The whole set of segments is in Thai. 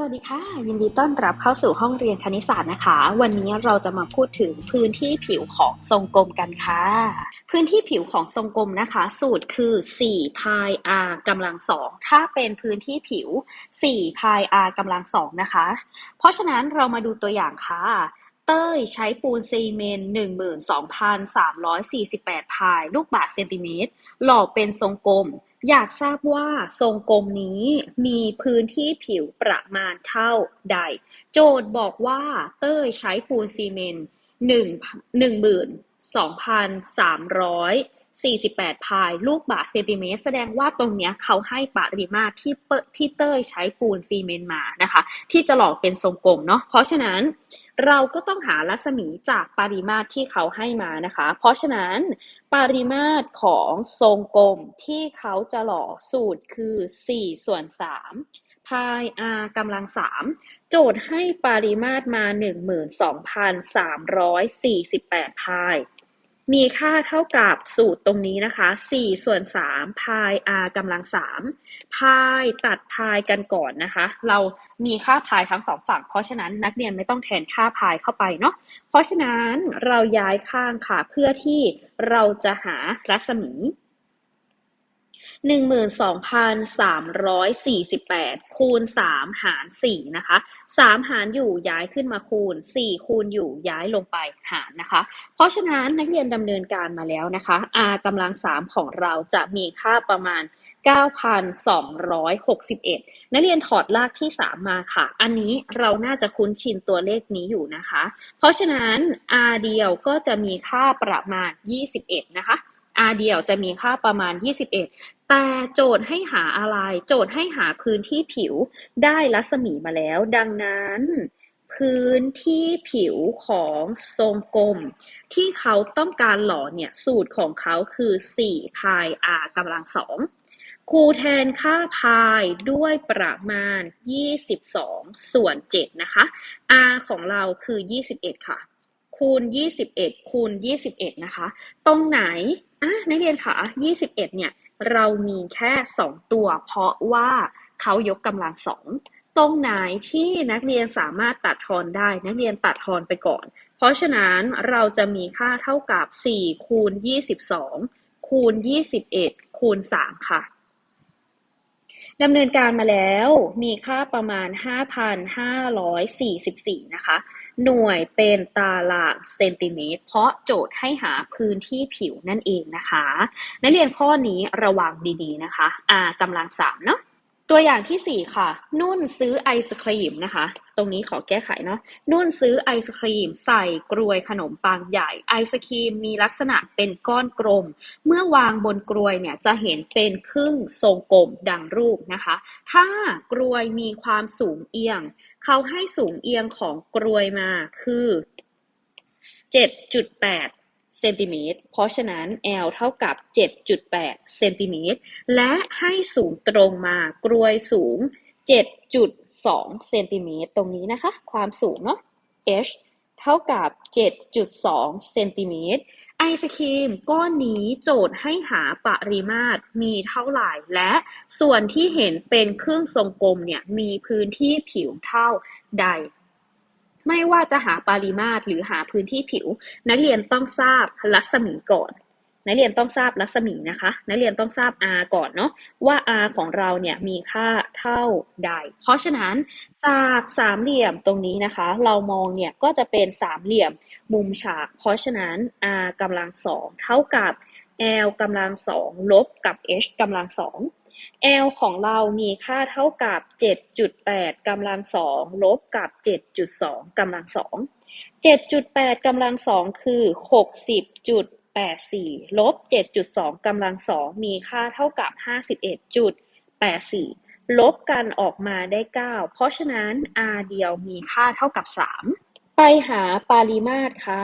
สวัสดีค่ะ ยินดีต้อนรับเข้าสู่ห้องเรียนคณิตศาสตร์นะคะ วันนี้เราจะมาพูดถึงพื้นที่ผิวของทรงกลมกันค่ะ พื้นที่ผิวของทรงกลมนะคะ สูตรคือ4 pi r กำลังสองถ้าเป็นพื้นที่ผิว4 pi r กำลังสองนะคะ เพราะฉะนั้นเรามาดูตัวอย่างค่ะเต้ยใช้ปูนซีเมนต์12,348 พาย ลูกบาศก์เซนติเมตรหล่อเป็นทรงกลม อยากทราบว่าทรงกลมนี้มีพื้นที่ผิวประมาณเท่าใด โจทย์บอกว่าเต้ยใช้ปูนซีเมนต์หนึ่งหนึ่งหมื่นสองพันสามร้อย สี่สิบแปดพายลูกบาศก์เซนติเมตร แสดงว่าตรงเนี้ยเขาให้ปริมาตรที่เปที่เต้ยใช้ปูนซีเมนต์มานะคะ ที่จะหลอกเป็นทรงกลมเนาะเพราะฉะนั้นเราก็ต้องหารัศมีจากปริมาตรที่เขาให้มานะคะ เพราะฉะนั้นปริมาตรของทรงกลมที่เขาจะหล่อสูตรคือ 4 ส่วน 3 พาย r กำลัง 3 โจทย์ให้ปริมาตรมา 12,348 พาย มีค่าเท่ากับสูตรตรงนี้นะคะ4ส่วน3พาย r กำลัง3พายตัดพายกันก่อนนะคะ เรามีค่าพายทั้งสองฝั่ง เพราะฉะนั้นนักเรียนไม่ต้องแทนค่าพายเข้าไปเนาะ เพราะฉะนั้นเราย้ายข้างค่ะ เพื่อที่เราจะหารัศมี 12,348คูณ3หาร4นะคะ3หารอยู่ย้ายขึ้นมาคูณ4คูณอยู่ย้ายลงไปหารนะคะ เพราะฉะนั้นนักเรียนดำเนินการมาแล้วนะคะ r กำลัง3ของเราจะมีค่าประมาณ 9,261 นักเรียนถอดรากที่ 3 มาค่ะ อันนี้เราน่าจะคุ้นชินตัวเลขนี้อยู่นะคะ เพราะฉะนั้น r เดียวก็จะมีค่าประมาณ 21 นะคะ r เดียวจะมีค่าประมาณ 21 แต่โจทย์ให้หาอะไร โจทย์ให้หาพื้นที่ผิวได้รัศมีมาแล้ว ดังนั้นพื้นที่ผิวของทรงกลม ที่เขาต้องการหล่อเนี่ยสูตรของเขาคือ4พาย r กำลังสองครูแทนค่าพายด้วยประมาณ 22 ส่วน 7 นะคะ r ของเราคือ 21 ค่ะ คูณ 21 คูณ 21 นะคะ ตรงไหนอะนักเรียนค่ะ21 เนี่ย เรามีแค่ 2 ตัว เพราะว่าเขายกกำลังสอง ตรงไหนที่นักเรียนสามารถตัดทอนได้ นักเรียนตัดทอนไปก่อน เพราะฉะนั้นเราจะมีค่าเท่ากับ 4 คูณ 22 คูณ 21 คูณ 3 ค่ะ ดำเนินการมาแล้ว มีค่าประมาณ 5,544 นะคะ หน่วยเป็นตารางเซนติเมตร เพราะโจทย์ให้หาพื้นที่ผิวนั่นเองนะคะ นักเรียนข้อนี้ระวังดีๆนะคะ r กำลังสามเนาะ ตัวอย่างที่ 4 ค่ะ นุ่นซื้อไอศครีมนะคะ ตรงนี้ขอแก้ไขเนาะ นุ่นซื้อไอศครีม ใส่กรวยขนมปังใหญ่ ไอศครีมมีลักษณะเป็นก้อนกลม เมื่อวางบนกรวยเนี่ยจะเห็นเป็นครึ่งทรงกลมดังรูปนะคะ ถ้ากรวยมีความสูงเอียง เขาให้สูงเอียงของกรวยมาคือ 7.8 เซนติเมตร เพราะฉะนั้น L เท่ากับ 7.8 เซนติเมตร และให้สูงตรงมากรวยสูง 7.2 เซนติเมตร ตรงนี้นะคะ ความสูงเนาะ H เท่ากับ 7.2 เซนติเมตร ไอศครีมก้อนนี้โจทย์ให้หาปริมาตรมีเท่าไหร่ และส่วนที่เห็นเป็นเครื่องทรงกลมเนี่ยมีพื้นที่ผิวเท่าใด ไม่ว่าจะหาปริมาตรหรือหาพื้นที่ผิว นักเรียนต้องทราบรัศมีก่อนนักเรียนต้องทราบรัศมีนะคะ นักเรียนต้องทราบ r ก่อนเนาะว่า r ของเราเนี่ยมีค่าเท่าใด เพราะฉะนั้นจากสามเหลี่ยมตรงนี้นะคะ เรามองเนี่ยก็จะเป็นสามเหลี่ยมมุมฉาก เพราะฉะนั้น r กำลังสองเท่ากับ l กำลังสองลบกับ h กำลังสอง L ของเรามีค่าเท่ากับ 7.8กำลังสองลบกับ 7.2กำลังสอง7.8กำลังสองคือ 60.84ลบ7.2กำลังสองมีค่าเท่ากับ 51.84 ลบกันออกมาได้ 9 เพราะฉะนั้น r เดียวมีค่าเท่ากับ 3 ไปหาปริมาตรค่ะ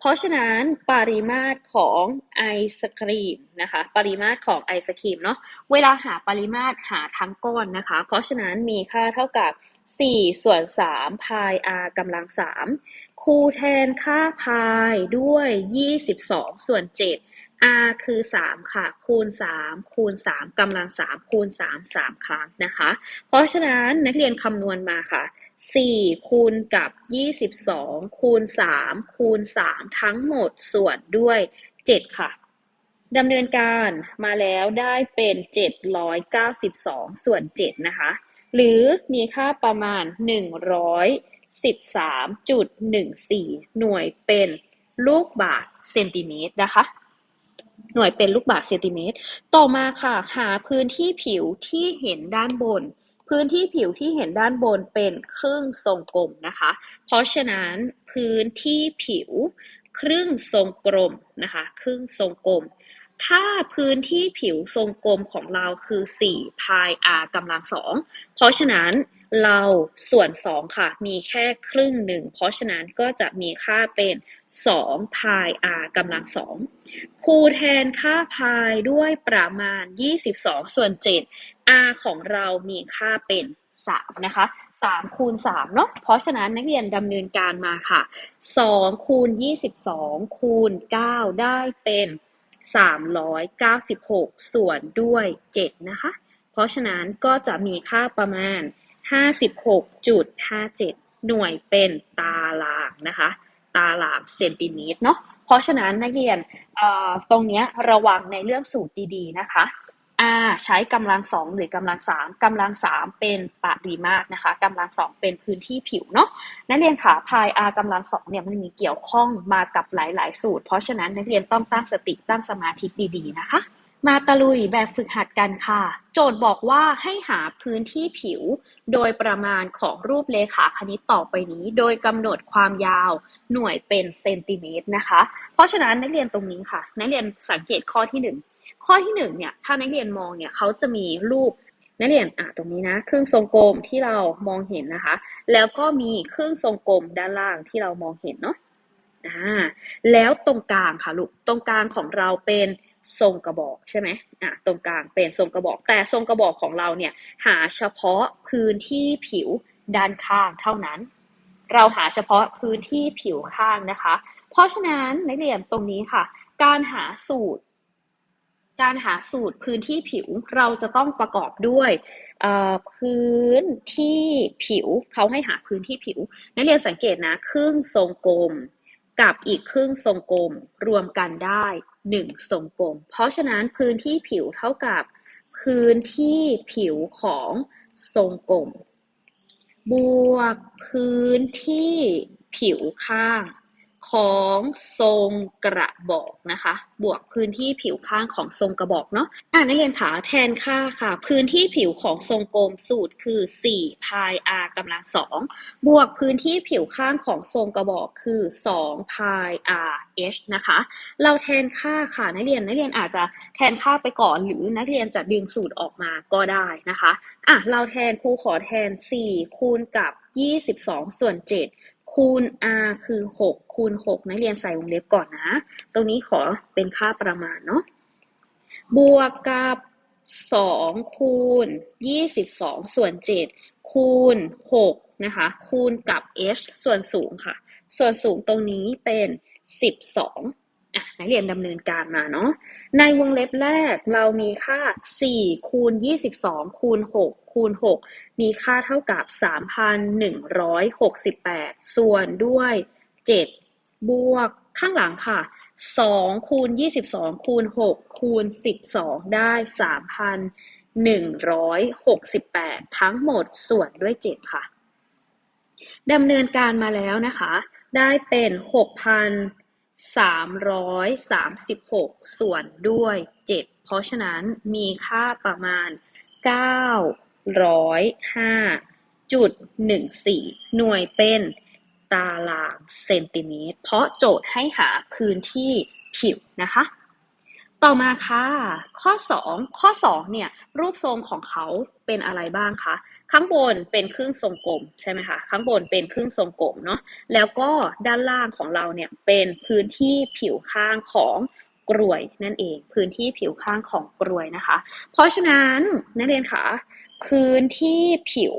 เพราะฉะนั้นปริมาตรของไอศครีมนะคะ ปริมาตรของไอศครีมเนาะ เวลาหาปริมาตรหาทั้งก้อนนะคะ เพราะฉะนั้นมีค่าเท่ากับ4ส่วน3พาย r กำลัง3คูณแทนค่าพายด้วย22ส่วน7 r คือ3ค่ะ คูณ3คูณ3กำลัง3คูณ3 3ครั้งนะคะ เพราะฉะนั้นนักเรียนคำนวณมาค่ะ4คูณกับ22คูณ3คูณ3ทั้งหมดส่วนด้วย7ค่ะดำเนินการมาแล้วได้เป็น 792 ส่วน 7 นะคะ หรือมีค่าประมาณ 113.14 หน่วยเป็นลูกบาศก์เซนติเมตรนะคะ หน่วยเป็นลูกบาศก์เซนติเมตร ต่อมาค่ะ หาพื้นที่ผิวที่เห็นด้านบน พื้นที่ผิวที่เห็นด้านบนเป็นครึ่งทรงกลมนะคะ เพราะฉะนั้นพื้นที่ผิวครึ่งทรงกลมนะคะ ครึ่งทรงกลม ถ้าพื้นที่ผิวทรงกลมของเราคือ4พาย r กำลังสองเพราะฉะนั้นเราส่วน 2 ค่ะ มีแค่ครึ่งหนึ่ง เพราะฉะนั้นก็จะมีค่าเป็น2พาย r กำลังสองคูณแทนค่าพายด้วยประมาณ 22 ส่วน 7 r ของเรามีค่าเป็น 3 นะคะ3คูณ3เนาะ เพราะฉะนั้นนักเรียนดำเนินการมาค่ะ2คูณ22คูณ9ได้เป็น 396 ส่วนด้วย 7 นะคะ เพราะฉะนั้นก็จะมีค่าประมาณ 56.57 หน่วยเป็นตารางนะคะ ตารางเซนติเมตรเนาะ เพราะฉะนั้นนักเรียนตรงนี้ระวังในเรื่องสูตรดีๆนะคะ R ใช้กำลังสองหรือกำลังสามกำลังสามเป็นปริมาตรนะคะกำลังสองเป็นพื้นที่ผิวเนาะนักเรียนค่ะพาย R กำลังสองเนี่ยมันมีเกี่ยวข้องมากับหลาย ๆ สูตร เพราะฉะนั้นนักเรียนต้องตั้งสติตั้งสมาธิดีๆ นะคะ มาตะลุยแบบฝึกหัดกันค่ะ โจทย์บอกว่าให้หาพื้นที่ผิว โดยประมาณของรูปเลขาคณิตต่อไปนี้ โดยกำหนดความยาวหน่วยเป็นเซนติเมตรนะคะ เพราะฉะนั้นนักเรียนตรงนี้ค่ะ นักเรียนสังเกตข้อที่หนึ่ง ข้อที่หนึ่งเนี่ยถ้านักเรียนมองเนี่ยเขาจะมีรูปนักเรียนอะตรงนี้นะครึ่งทรงกลมที่เรามองเห็นนะคะ แล้วก็มีครึ่งทรงกลมด้านล่างที่เรามองเห็นเนาะอ่าแล้วตรงกลางค่ะลูกตรงกลางของเราเป็นทรงกระบอกใช่ไหมอะตรงกลางเป็นทรงกระบอก แต่ทรงกระบอกของเราเนี่ยหาเฉพาะพื้นที่ผิวด้านข้างเท่านั้น เราหาเฉพาะพื้นที่ผิวข้างนะคะ เพราะฉะนั้นนักเรียนตรงนี้ค่ะ การหาสูตร การหาสูตรพื้นที่ผิวเราจะต้องประกอบด้วยพื้นที่ผิวเขาให้หาพื้นที่ผิว นักเรียนสังเกตนะ ครึ่งทรงกลม กับอีกครึ่งทรงกลม รวมกันได้หนึ่งทรงกลม เพราะฉะนั้นพื้นที่ผิวเท่ากับพื้นที่ผิวของทรงกลม บวกพื้นที่ผิวข้าง ของทรงกระบอกนะคะ บวกพื้นที่ผิวข้างของทรงกระบอกเนาะอ่านักเรียนขาแทนค่าค่ะ พื้นที่ผิวของทรงกลมสูตรคือ 4 พาย r กำลังสองบวกพื้นที่ผิวข้างของทรงกระบอกคือ 2 พาย r h นะคะ เราแทนค่าค่ะนักเรียนนักเรียนอาจจะแทนค่าไปก่อน หรือนักเรียนจะดึงสูตรออกมาก็ได้นะคะอะเราแทนครูขอแทน 4 คูณกับ 22 ส่วน 7 คูณ r คือ 6 คูณ 6 นักเรียนใส่วงเล็บก่อนนะ ตรงนี้ขอเป็นค่าประมาณเนาะ บวกกับ 2 คูณ 22 ส่วน 7 คูณ 6 นะคะ คูณกับ h ส่วนสูงค่ะ ส่วนสูงตรงนี้เป็น 12อะ นักเรียนดำเนินการมาเนาะในวงเล็บแรกเรามีค่า 4 คูณ 22 คูณ 6 คูณ 6 มีค่าเท่ากับ 3,168 ส่วนด้วย 7 บวกข้างหลังค่ะ 2 คูณ 22 คูณ 6 คูณ 12 ได้ 3,168 ทั้งหมดส่วนด้วย 7 ค่ะดำเนินการมาแล้วนะคะ ได้เป็น 6,000 336ส่วนด้วย7เพราะฉะนั้นมีค่าประมาณ905.14หน่วยเป็นตารางเซนติเมตร เพราะโจทย์ให้หาพื้นที่ผิวนะคะ ต่อมาค่ะ ข้อ 2 ข้อ2เนี่ยรูปทรงของเขาเป็นอะไรบ้างคะข้างบนเป็นครึ่งทรงกลมใช่ไหมคะข้างบนเป็นครึ่งทรงกลมเนาะแล้วก็ด้านล่างของเราเนี่ยเป็นพื้นที่ผิวข้างของกรวยนั่นเอง พื้นที่ผิวข้างของกรวยนะคะ เพราะฉะนั้นนักเรียนคะพื้นที่ผิว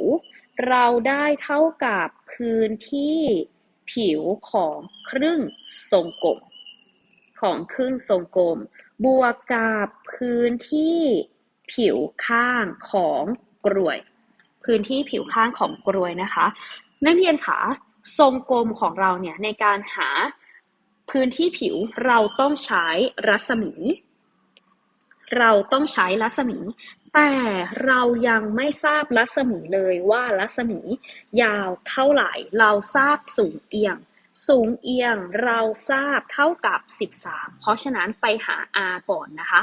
เราได้เท่ากับพื้นที่ผิวของครึ่งทรงกลมของครึ่งทรงกลม บวกกับพื้นที่ผิวข้างของกรวย พื้นที่ผิวข้างของกรวยนะคะ นักเรียนคะทรงกลมของเราเนี่ยในการหาพื้นที่ผิวเราต้องใช้รัศมี เราต้องใช้รัศมี แต่เรายังไม่ทราบรัศมีเลยว่ารัศมียาวเท่าไหร่ เราทราบสูงเอียง สูงเอียงเราทราบเท่ากับ 13 เพราะฉะนั้นไปหา r ก่อนนะคะ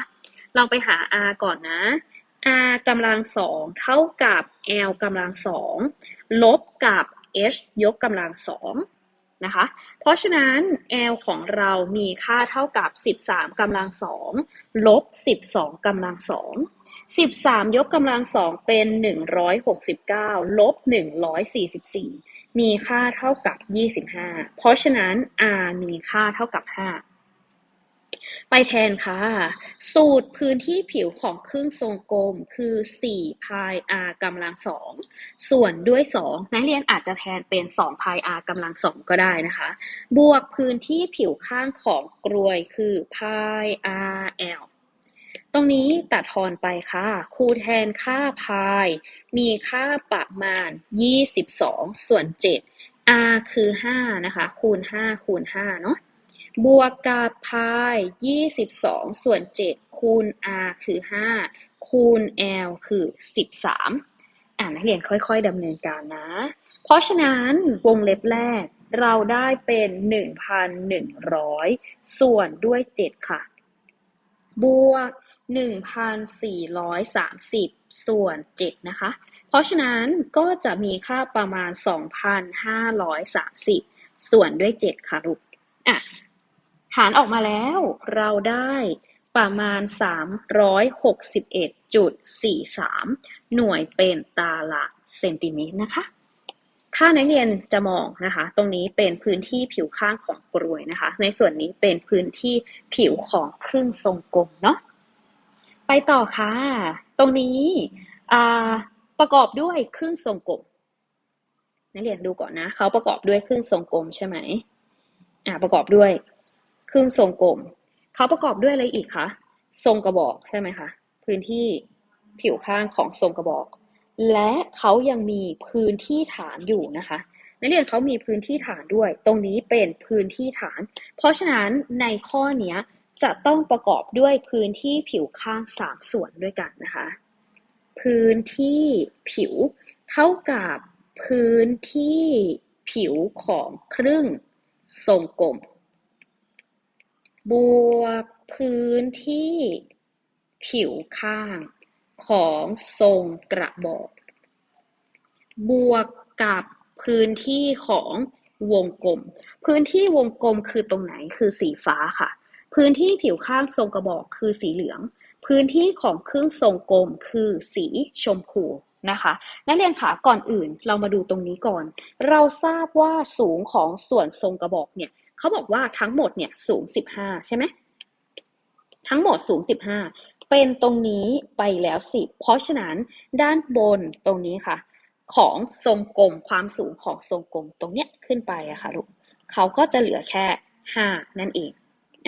เราไปหา r ก่อนนะ r กำลังสองเท่ากับ l กำลังสองลบกับ h ยกกำลังสองนะคะ เพราะฉะนั้น L ของเรามีค่าเท่ากับ 13กำลังสองลบ 12กำลังสอง13 ยกกำลังสองเป็น 169 ลบ 144 มีค่าเท่ากับ 25 เพราะฉะนั้น R มีค่าเท่ากับ 5 ไปแทนค่ะ สูตรพื้นที่ผิวของครึ่งทรงกลมคือ4พาย r กำลังสองส่วนด้วย 2 นักเรียนอาจจะแทนเป็น2พาย r กำลังสองก็ได้นะคะ บวกพื้นที่ผิวข้างของกรวยคือพาย r l ตรงนี้ตัดทอนไปค่ะ คูณแทนค่าพายมีค่าประมาณ 22 ส่วน 7 r คือ 5 นะคะ คูณ 5 คูณ 5 เนาะบวกกับพาย22 ส่วน 7 คูณ r คือ 5 คูณ l คือ 13 อ่านักเรียนค่อยๆดำเนินการนะ เพราะฉะนั้นวงเล็บแรกเราได้เป็น 1,100 ส่วนด้วย 7 ค่ะ บวก 1,430ส่วน7นะคะ เพราะฉะนั้นก็จะมีค่าประมาณ2,530ส่วนด้วย7ค่ะลูกอะหารออกมาแล้วเราได้ประมาณ 361.43 หน่วยเป็นตารางเซนติเมตรนะคะ ถ้านักเรียนจะมองนะคะ ตรงนี้เป็นพื้นที่ผิวข้างของกรวยนะคะ ในส่วนนี้เป็นพื้นที่ผิวของครึ่งทรงกลมเนาะ ไปต่อค่ะ ตรงนี้ประกอบด้วยครึ่งทรงกลมนักเรียนดูก่อนนะเขาประกอบด้วยครึ่งทรงกลมใช่ไหมอ่าประกอบด้วยครึ่งทรงกลมเขาประกอบด้วยอะไรอีกคะทรงกระบอกใช่ไหมคะพื้นที่ผิวข้างของทรงกระบอก และเขายังมีพื้นที่ฐานอยู่นะคะนักเรียนเขามีพื้นที่ฐานด้วย ตรงนี้เป็นพื้นที่ฐาน เพราะฉะนั้นในข้อนี้ จะต้องประกอบด้วยพื้นที่ผิวข้างสามส่วนด้วยกันนะคะ พื้นที่ผิวเท่ากับพื้นที่ผิวของครึ่งทรงกลม บวกพื้นที่ผิวข้างของทรงกระบอก บวกกับพื้นที่ของวงกลม พื้นที่วงกลมคือตรงไหนคือสีฟ้าค่ะ พื้นที่ผิวข้างทรงกระบอกคือสีเหลือง พื้นที่ของเครื่องทรงกลมคือสีชมพูนะคะนักเรียนคะก่อนอื่นเรามาดูตรงนี้ก่อน เราทราบว่าสูงของส่วนทรงกระบอกเนี่ยเขาบอกว่าทั้งหมดเนี่ยสูง 15 ใช่ไหมทั้งหมดสูง 15 เป็นตรงนี้ไปแล้ว 10 เพราะฉะนั้นด้านบนตรงนี้ค่ะ ของทรงกลมความสูงของทรงกลมตรงเนี้ยขึ้นไปอะค่ะลูกเขาก็จะเหลือแค่ 5 นั่นเอง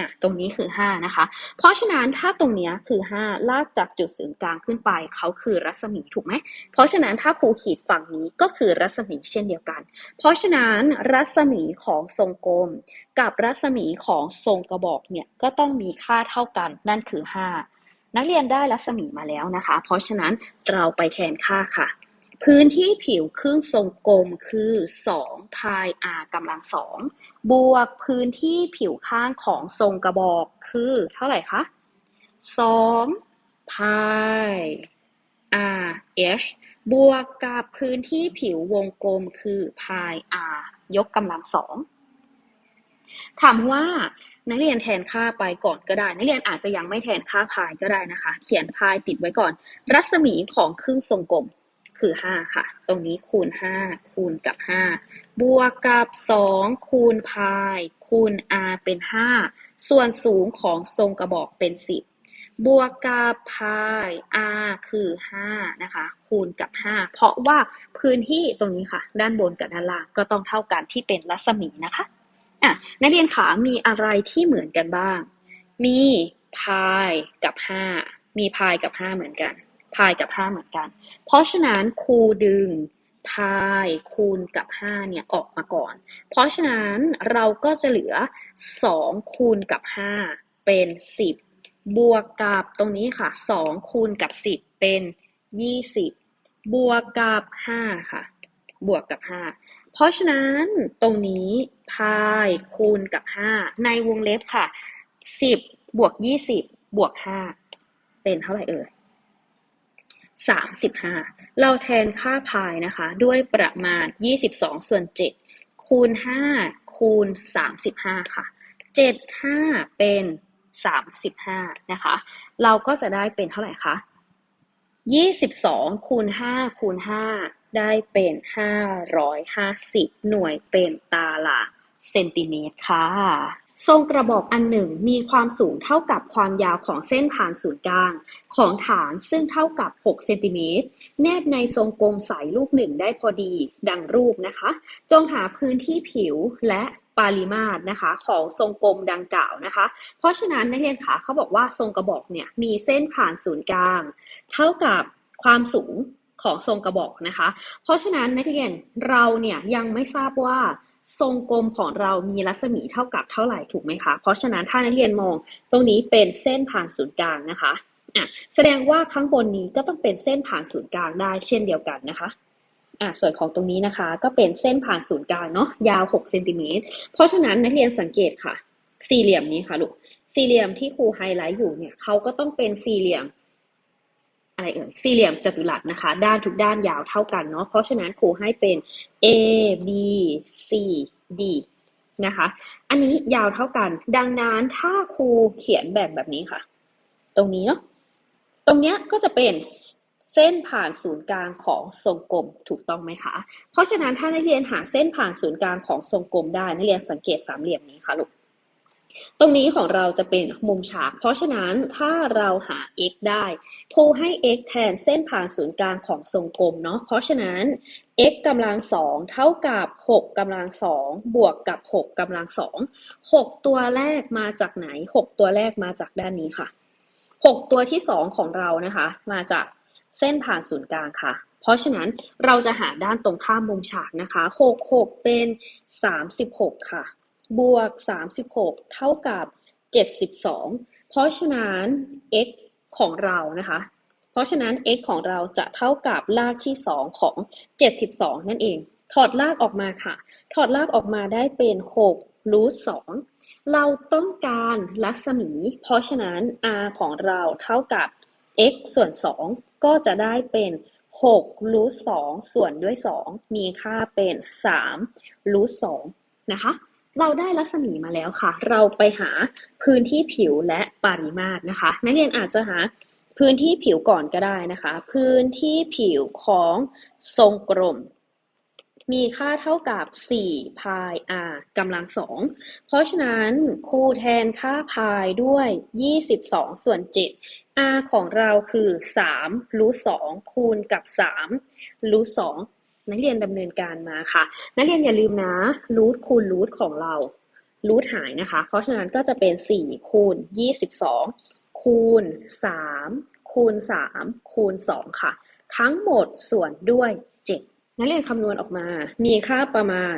อะตรงนี้คือ 5 นะคะ เพราะฉะนั้นถ้าตรงนี้คือ 5 ลากจากจุดศูนย์กลางขึ้นไปเขาคือรัศมีถูกไหม เพราะฉะนั้นถ้าครูขีดฝั่งนี้ก็คือรัศมีเช่นเดียวกัน เพราะฉะนั้นรัศมีของทรงกลม กับรัศมีของทรงกระบอกเนี่ยก็ต้องมีค่าเท่ากันนั่นคือ 5 นักเรียนได้รัศมีมาแล้วนะคะ เพราะฉะนั้นเราไปแทนค่าค่ะ พื้นที่ผิวครึ่งทรงกลมคือ2พาย r กำลังสองบวกพื้นที่ผิวข้างของทรงกระบอกคือเท่าไหร่คะ2พาย r h บวกกับพื้นที่ผิววงกลมคือพาย r ยกกำลังสองถามว่านักเรียนแทนค่าไปก่อนก็ได้ นักเรียนอาจจะยังไม่แทนค่าพายก็ได้นะคะ เขียนพายติดไว้ก่อน รัศมีของครึ่งทรงกลม คือ 5 ค่ะ ตรงนี้คูณ 5 คูณกับ 5 บวกกับ 2 คูณพายคูณ r เป็น 5 ส่วนสูงของทรงกระบอกเป็น 10 บวกกับพาย r คือ 5 นะคะ คูณกับ 5 เพราะว่าพื้นที่ตรงนี้ค่ะ ด้านบนกับด้านล่างก็ต้องเท่ากันที่เป็นรัศมีนะคะอะนักเรียนขามีอะไรที่เหมือนกันบ้าง มีพายกับห้ามีพายกับห้าเหมือนกัน พายกับห้าเหมือนกัน เพราะฉะนั้นครูดึงพายคูณกับห้าเนี่ยออกมาก่อน เพราะฉะนั้นเราก็จะเหลือสองคูณกับห้าเป็นสิบบวกกับตรงนี้ค่ะสองคูณกับสิบเป็นยี่สิบบวกกับห้าค่ะ บวกกับห้าเพราะฉะนั้นตรงนี้พายคูณกับห้าในวงเล็บค่ะสิบบวกยี่สิบบวกห้าเป็นเท่าไหร่เอ่ย สามสิบห้าเราแทนค่าพายนะคะ ด้วยประมาณยี่สิบสองส่วนเจ็ดคูณห้าคูณสามสิบห้าค่ะเจ็ดห้าเป็นสามสิบห้านะคะ เราก็จะได้เป็นเท่าไหร่คะยี่สิบสองคูณห้าคูณห้าได้เป็นห้าร้อยห้าสิบหน่วยเป็นตารางเซนติเมตรค่ะ ทรงกระบอกอันหนึ่งมีความสูงเท่ากับความยาวของเส้นผ่านศูนย์กลางของฐานซึ่งเท่ากับ 6 เซนติเมตร แนบในทรงกลมสายลูกหนึ่งได้พอดีดังรูปนะคะ จงหาพื้นที่ผิวและปริมาตรนะคะของทรงกลมดังกล่าวนะคะ เพราะฉะนั้นนักเรียนคะเขาบอกว่าทรงกระบอกเนี่ยมีเส้นผ่านศูนย์กลาง เท่ากับความสูงของทรงกระบอกนะคะ เพราะฉะนั้นนักเรียนเราเนี่ยยังไม่ทราบว่า ทรงกลมของเรามีรัศมีเท่ากับเท่าไหร่ถูกไหมคะ เพราะฉะนั้นถ้านักเรียนมองตรงนี้เป็นเส้นผ่านศูนย์กลางนะคะอะแสดงว่าข้างบนนี้ก็ต้องเป็นเส้นผ่านศูนย์กลางได้เช่นเดียวกันนะคะอะส่วนของตรงนี้นะคะ ก็เป็นเส้นผ่านศูนย์กลางเนาะยาว6เซนติเมตรเพราะฉะนั้นนักเรียนสังเกตค่ะ สี่เหลี่ยมนี้ค่ะลูกสี่เหลี่ยมที่ครูไฮไลท์อยู่เนี่ยเขาก็ต้องเป็นสี่เหลี่ยม อะไรเอ่ยสี่เหลี่ยมจัตุรัสนะคะ ด้านทุกด้านยาวเท่ากันเนาะเพราะฉะนั้นครูให้เป็น A B C D นะคะ อันนี้ยาวเท่ากัน ดังนั้นถ้าครูเขียนแบบแบบนี้ค่ะ ตรงนี้เนาะตรงเนี้ยก็จะเป็นเส้นผ่านศูนย์กลางของทรงกลมถูกต้องไหมคะ เพราะฉะนั้นถ้านักเรียนหาเส้นผ่านศูนย์กลางของทรงกลมได้นักเรียนสังเกตสามเหลี่ยมนี้ค่ะลูก ตรงนี้ของเราจะเป็นมุมฉาก เพราะฉะนั้นถ้าเราหา x ได้ครูให้ x แทนเส้นผ่านศูนย์กลางของทรงกลมเนาะ เพราะฉะนั้น x กำลังสองเท่ากับ 6กำลังสองบวกกับ 6กำลังสอง6ตัวแรกมาจากไหน 6 ตัวแรกมาจากด้านนี้ค่ะ 6 ตัวที่ 2 ของเรานะคะ มาจากเส้นผ่านศูนย์กลางค่ะ เพราะฉะนั้นเราจะหาด้านตรงข้ามมุมฉากนะคะ 6 6 เป็น 36 ค่ะ บวก 36 เท่ากับ 72 เพราะฉะนั้น x ของเรานะคะ เพราะฉะนั้น x ของเราจะเท่ากับรากที่ 2 ของ 72 นั่นเอง ถอดรากออกมาค่ะ ถอดรากออกมาได้เป็น6รูท2เราต้องการรัศมี เพราะฉะนั้น r ของเราเท่ากับ x ส่วน 2 ก็จะได้เป็น6รูท2ส่วนด้วย 2 มีค่าเป็น3รูท2นะคะ เราได้รัศมีมาแล้วค่ะ เราไปหาพื้นที่ผิวและปริมาตรนะคะ นักเรียนอาจจะหาพื้นที่ผิวก่อนก็ได้นะคะ พื้นที่ผิวของทรงกลม มีค่าเท่ากับ4พาย r กำลังสองเพราะฉะนั้นครูแทนค่าพายด้วย 22 ส่วน 7 r ของเราคือ 3 รูท2คูณกับ 3 รูท2 นักเรียนดำเนินการมาค่ะ นักเรียนอย่าลืมนะรูทคูณรูทของเรารูทหายนะคะ เพราะฉะนั้นก็จะเป็น 4 คูณ 22 คูณ 3 คูณ 3 คูณ 2 ค่ะ ทั้งหมดส่วนด้วย 7 นักเรียนคำนวณออกมา มีค่าประมาณ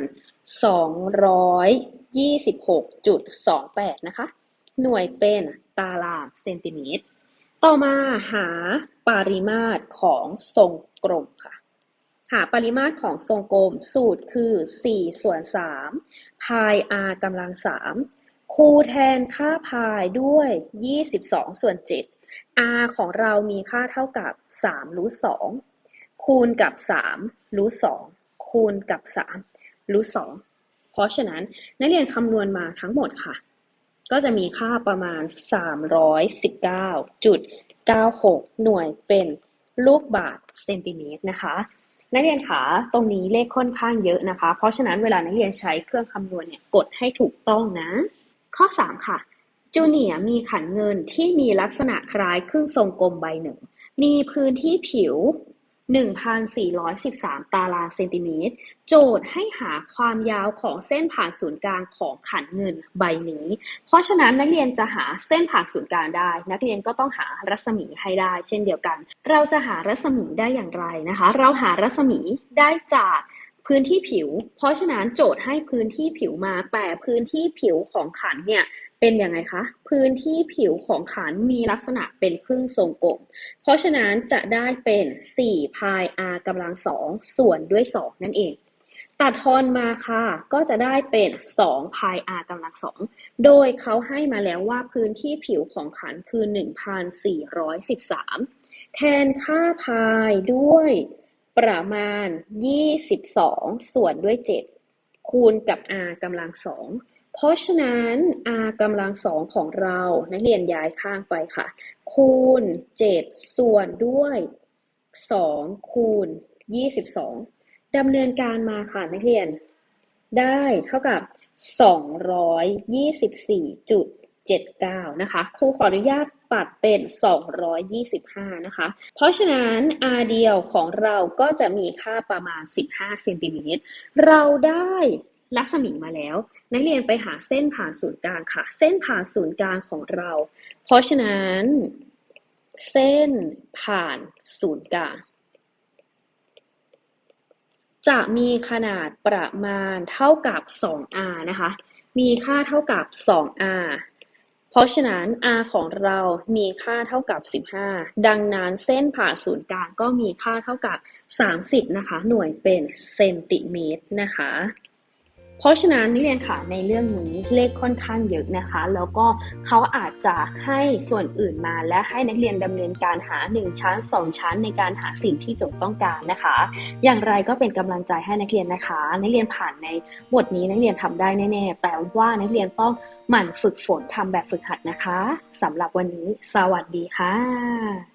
226.28 นะคะ หน่วยเป็นตารางเซนติเมตร ต่อมาหาปริมาตรของทรงกลมค่ะ หาปริมาตรของทรงกลม สูตรคือ 4 ส่วน3พาย r กำลัง 3 คูแทนค่าพายด้วย 22 ส่วน 7 r ของเรามีค่าเท่ากับ 3 รูท2คูณกับ 3 รูท2คูณกับ 3 รูท2เพราะฉะนั้นนักเรียนคำนวณมาทั้งหมดค่ะ ก็จะมีค่าประมาณ 319.96 หน่วยเป็นลูกบาศก์เซนติเมตรนะคะ นักเรียนขาตรงนี้เลขค่อนข้างเยอะนะคะ เพราะฉะนั้นเวลานักเรียนใช้เครื่องคำนวณเนี่ยกดให้ถูกต้องนะ ข้อ 3 ค่ะจูเนียมีขันเงินที่มีลักษณะคล้ายครึ่งทรงกลมใบหนึ่ง มีพื้นที่ผิว 1,413 ตารางเซนติเมตร โจทย์ให้หาความยาวของเส้นผ่านศูนย์กลางของขันเงินใบนี้ เพราะฉะนั้นนักเรียนจะหาเส้นผ่านศูนย์กลางได้ นักเรียนก็ต้องหารัศมีให้ได้ เช่นเดียวกัน เราจะหารัศมีได้อย่างไรนะคะ เราหารัศมีได้จาก พื้นที่ผิว เพราะฉะนั้นโจทย์ให้พื้นที่ผิวมา แต่พื้นที่ผิวของขันเนี่ยเป็นยังไงคะ พื้นที่ผิวของขันมีลักษณะเป็นครึ่งทรงกลม เพราะฉะนั้นจะได้เป็น4พาย r กำลังสองส่วนด้วย 2 นั่นเอง ตัดทอนมาค่ะ ก็จะได้เป็น2พาย r กำลังสองโดยเขาให้มาแล้วว่าพื้นที่ผิวของขันคือ 1,413 แทนค่าพายด้วย ประมาณ 22 ส่วนด้วย 7 คูณกับ r กำลังสองเพราะฉะนั้น r กำลังสองของเรานักเรียนย้ายข้างไปค่ะ คูณ 7 ส่วนด้วย 2 คูณ 22ดำเนินการมาค่ะนักเรียน ได้เท่ากับ 224.79 นะคะครูขออนุญาต ปัดเป็น 225 นะคะ เพราะฉะนั้น r เดียวของเราก็จะมีค่าประมาณ 15 เซนติเมตร เราได้รัศมีมาแล้ว นักเรียนไปหาเส้นผ่านศูนย์กลางค่ะ เส้นผ่านศูนย์กลางของเรา เพราะฉะนั้น เส้นผ่านศูนย์กลาง จะมีขนาดประมาณเท่ากับ 2r นะคะ มีค่าเท่ากับ 2r ราะฉะนั้น r ของเรามีค่าเท่ากับ 15 ดังนั้นเส้นผ่าศูนย์กลางก็มีค่าเท่ากับ 30 นะคะ หน่วยเป็นเซนติเมตรนะคะ เพราะฉะนั้นนักเรียนค่ะในเรื่องนี้เลขค่อนข้างเยอะนะคะ แล้วก็เขาอาจจะให้ส่วนอื่นมาและให้นักเรียนดำเนินการหา 1 ชั้น 2 ชั้นในการหาสิ่งที่โจทย์ต้องการนะคะ อย่างไรก็เป็นกำลังใจให้นักเรียนนะคะ นักเรียนผ่านในบทนี้นักเรียนทำได้แน่ๆแต่ว่านักเรียนต้อง หมั่นฝึกฝนทำแบบฝึกหัดนะคะ สำหรับวันนี้ สวัสดีค่ะ